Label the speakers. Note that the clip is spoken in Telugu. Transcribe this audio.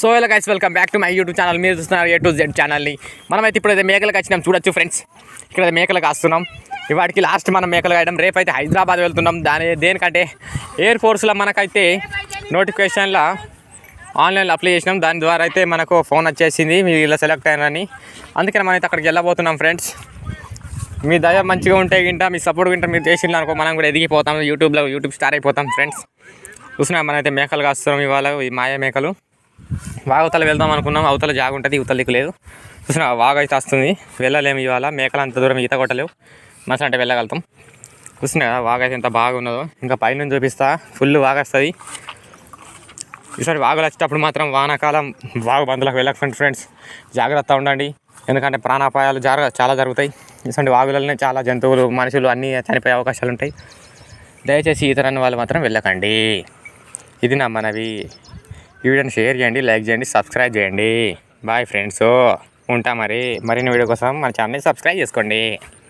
Speaker 1: సో ఇలా guys welcome back to my YouTube channel మీరు చూస్తున్నారు ఏ టు జెడ్ ఛానల్ని మనమైతే ఇప్పుడైతే మేకలకు వచ్చినాం. చూడొచ్చు ఫ్రెండ్స్ ఇక్కడ మేకలకు కాస్తున్నాం. ఇవాటికి లాస్ట్ మనం మేకలు కాయడం. రేపైతే హైదరాబాద్ వెళ్తున్నాం. దాని దేనికంటే ఎయిర్ ఫోర్స్లో మనకైతే నోటిఫికేషన్లో ఆన్లైన్లో అప్లై చేసినాం. దాని ద్వారా అయితే మనకు ఫోన్ వచ్చేసింది. మీరు ఇలా సెలెక్ట్ అయినారని. అందుకని మనం అయితే అక్కడికి వెళ్ళబోతున్నాం ఫ్రెండ్స్ మీ దయ మంచిగా ఉంటే గింట మీ సపోర్ట్ గింట మీరు చేసిండ్రు అనుకో మనం కూడా ఎదిగిపోతాం. యూట్యూబ్లో యూట్యూబ్ స్టార్ అయిపోతాం ఫ్రెండ్స్ చూసినా మనమైతే మేకలు కాస్తున్నాం ఇవాళ. ఈ మాయ మేకలు. వాగవతల వెళ్దాం అనుకున్నాం. అవతల జాగ ఉంటుంది ఇవతల దిక్కు లేదు. చూసిన వాగ అయితే వస్తుంది. వెళ్ళలేము ఇవాళ. మేకలు అంత దూరం ఈత కొట్టలేవు. మనసు అంటే వెళ్ళగలుగుతాం. చూసిన వాగ అయితే ఎంత బాగున్నదో. ఇంకా పైనుంచి చూపిస్తా. ఫుల్ వాగ వస్తుంది. ఈసారి వాగులు వచ్చేటప్పుడు మాత్రం వానాకాలం వాగు బందులకు వెళ్ళకండి ఫ్రెండ్స్. జాగ్రత్త ఉండండి. ఎందుకంటే ప్రాణాపాయాలు జరగ చాలా జరుగుతాయి. ఇటువంటి వాగులలోనే చాలా జంతువులు మనుషులు అన్నీ చనిపోయే అవకాశాలు ఉంటాయి. దయచేసి ఈతరాని వాళ్ళు మాత్రం వెళ్ళకండి. ఇది నా మనవి. ఈ వీడియోని షేర్ చేయండి లైక్ చేయండి సబ్స్క్రైబ్ చేయండి. Bye friends. ఉంటా మరి. మరిన్ని వీడియో కోసం మన ఛానల్ని సబ్స్క్రైబ్ చేసుకోండి.